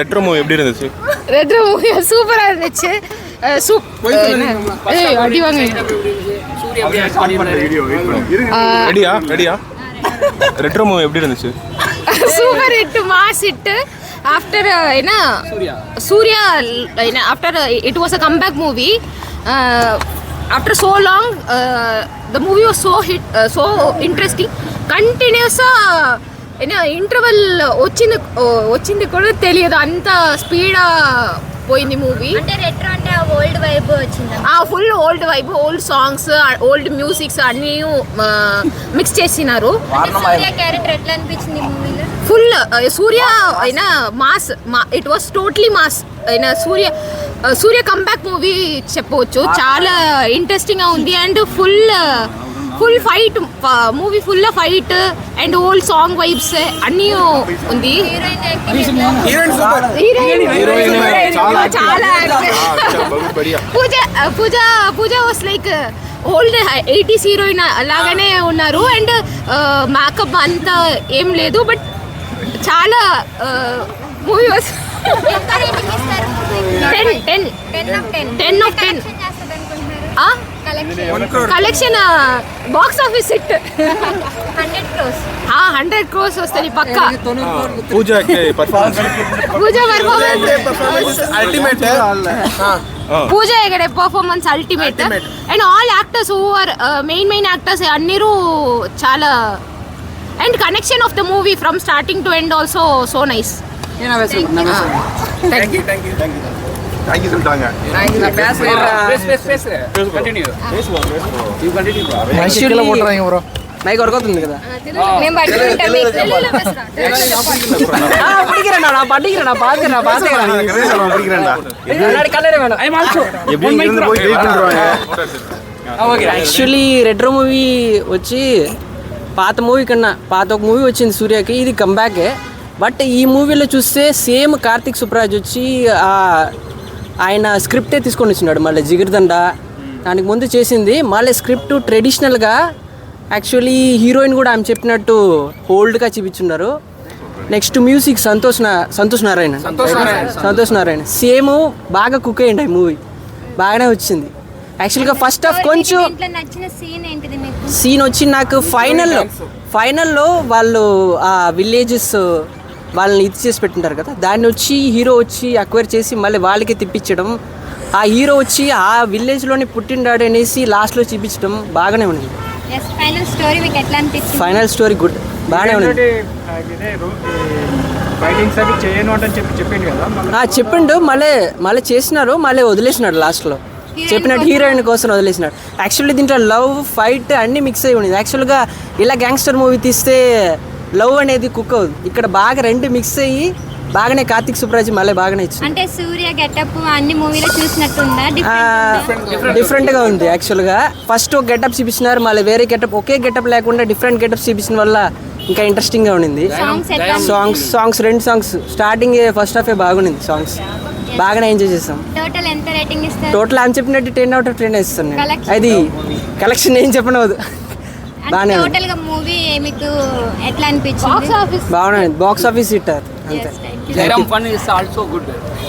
Retro movie எப்படி இருந்துச்சு? Retro movie சூப்பரா இருந்துச்சு. சூப் அடி வாங்க. ரெடியா ரெடியா ரெட்ரோ எப்படி இருந்துச்சு? Super hit mass hit after என்ன? சூர்யா. என்ன? After it was a comeback movie after so long the movie was so hit so interesting கண்டினியூஸாக ఇంటర్వెల్ వచ్చింది వచ్చింది కూడా తెలియదు. అంత స్పీడ్ పోయింది మూవీ అంటే రెట్రో అంటే ఆ ఓల్డ్ వైబ్ వచ్చిందా? ఆ full old vibe old songs old musics అన్నీ మిక్స్ చేసినారు. సూర్య క్యారెక్టర్ ఎట్లా అనిపించింది ఈ మూవీలో ఫుల్ సూర్య అయినా mass it was totally mass. అయినా సూర్య సూర్య కంబ్యాక్ మూవీ చెప్పవచ్చు. చాలా ఇంట్రెస్టింగ్గా ఉంది. And full full fight movie full fight and old song vibes అన్నీ ఉంది. చాలా Badiya Pooja Pooja Pooja was like old eighties heroine లాగానే ఉన్నారు అండ్ మేకప్ అంతా ఏం లేదు బట్ చాలా movie was ten ten ten of ten ten collection box office it hundred crores ಹಾ ಹಂಡ್ರೆಡ್ ಕ್ರೋಸ್ ವಸ್ತೀನಿ ಪಕ್ಕ. Pooja Pooja ultimate Pooja Hegde performance ultimate and all actors over are main main actors ಅನ್ನಿರು ಚಾಲಾ. And connection of the movie from starting to end also so nice thank you thank you thank you nice thank you சொல்லிட்டாங்க mic వరకు అవుతుంది కదా మేము పట్టుకుంటాం మీకు ஆ, படிக்கிறேன் நான் படிக்கிறேன் நான் பாத்துக்கிறேன் நான் பாத்துக்கிறேன் முன்னாடி கல்லறை வேணும் எப்படி இங்க இருந்து போய் வெயிட் பண்றாங்க యాక్చువల్లీ రెట్రో మూవీ వచ్చి పాత మూవీ కన్నా పాత ఒక మూవీ వచ్చింది సూర్యకి ఇది కంబ్యాకే బట్ ఈ మూవీలో చూస్తే సేమ్ కార్తిక్ సుప్రాజ్ వచ్చి ఆ, ఆయన స్క్రిప్టే తీసుకొని వచ్చినాడు మళ్ళీ జిగిరిదండ. దానికి ముందు చేసింది మళ్ళీ స్క్రిప్ట్ ట్రెడిషనల్గా యాక్చువల్లీ హీరోయిన్ కూడా ఆమె చెప్పినట్టు ఓల్డ్గా చూపించున్నారు. నెక్స్ట్ మ్యూజిక్ సంతోష్ నా సంతోష్ నారాయణ. సంతోష్ నారాయణ. సేమ్ బాగా కుక్ అయ్యింది ఈ మూవీ. బాగానే వచ్చింది. యాక్చువల్గా ఫస్ట్ హాఫ్ కొంచెం ఇంట్లో నచ్చిన సీన్ ఏంటిది మీకు? సీన్ వచ్చి నాకు ఫైనల్లో ఫైనల్లో వాళ్ళు ఆ విలేజెస్ వాళ్ళని ఇది చేసి పెట్టింటారు కదా. దాన్ని వచ్చి హీరో వచ్చి అక్వైర్ చేసి మళ్ళీ వాళ్ళకి తిప్పించడం. ఆ హీరో వచ్చి ఆ విలేజ్లోనే పుట్టిండాడు అనేసి లాస్ట్లో చూపించడం బాగానే ఉంది ఫైనల్ స్టోరీ మీకు ఎట్లా అనిపించింది? ఫైనల్ స్టోరీ గుడ్ బాగానే ఉంది ఫైటింగ్స్ అవి చేయను అంటే చెప్పి చెప్పిండు కదా మళ్ళీ ఆ, చెప్పిండు. మళ్ళీ మళ్ళీ చేసినారు. మళ్ళీ వదిలేసినాడు లాస్ట్లో చెప్పినట్టు హీరోయిన్ కోసం వదిలేసినాడు. యాక్చువల్లీ దీంట్లో లవ్ ఫైట్ అన్నీ మిక్స్ అయి ఉంది యాక్చువల్గా ఇలా గ్యాంగ్స్టర్ మూవీ తీస్తే లవ్ అనేది కుక్ అవుతుంది ఇక్కడ బాగా రెండు మిక్స్ అయ్యి బాగానే కార్తిక్ సుబ్రాజ్ మళ్ళీ బాగానే ఇచ్చింది. అంటే సూర్య గెటప్ అన్ని మూవీలో చూసినట్టుందా? డిఫరెంట్ డిఫరెంట్గా ఉంది? యాక్చువల్గా ఫస్ట్ ఒక గెటప్ చూపించినారు మళ్ళీ వేరే గెటప్ ఒకే గెటప్ లేకుండా డిఫరెంట్ గెటప్ చూపించిన వల్ల ఇంకా ఇంట్రెస్టింగ్గా ఉండింది. సాంగ్స్ సాంగ్స్ సాంగ్స్ రెండు సాంగ్స్ స్టార్టింగ్ ఫస్ట్ హాఫే బాగుంది సాంగ్స్ బాగానే ఎంజాయ్ చేసాం. టోటల్ ఎంత రేటింగ్ ఇస్తారు? టోటల్ ఆమె చెప్పినట్టు టెన్ అవుట్ ఆఫ్ టెన్ ఇస్తాను. అది కలెక్షన్ ఏం చెప్పనవద్దు బాగానే టోటల్గా మూవీ మీకు ఎట్లా అనిపించింది? బాక్స్ ఆఫీస్ బాగానే బాక్స్ ఆఫీస్ హిట్ అంతే. thank you. Thank you.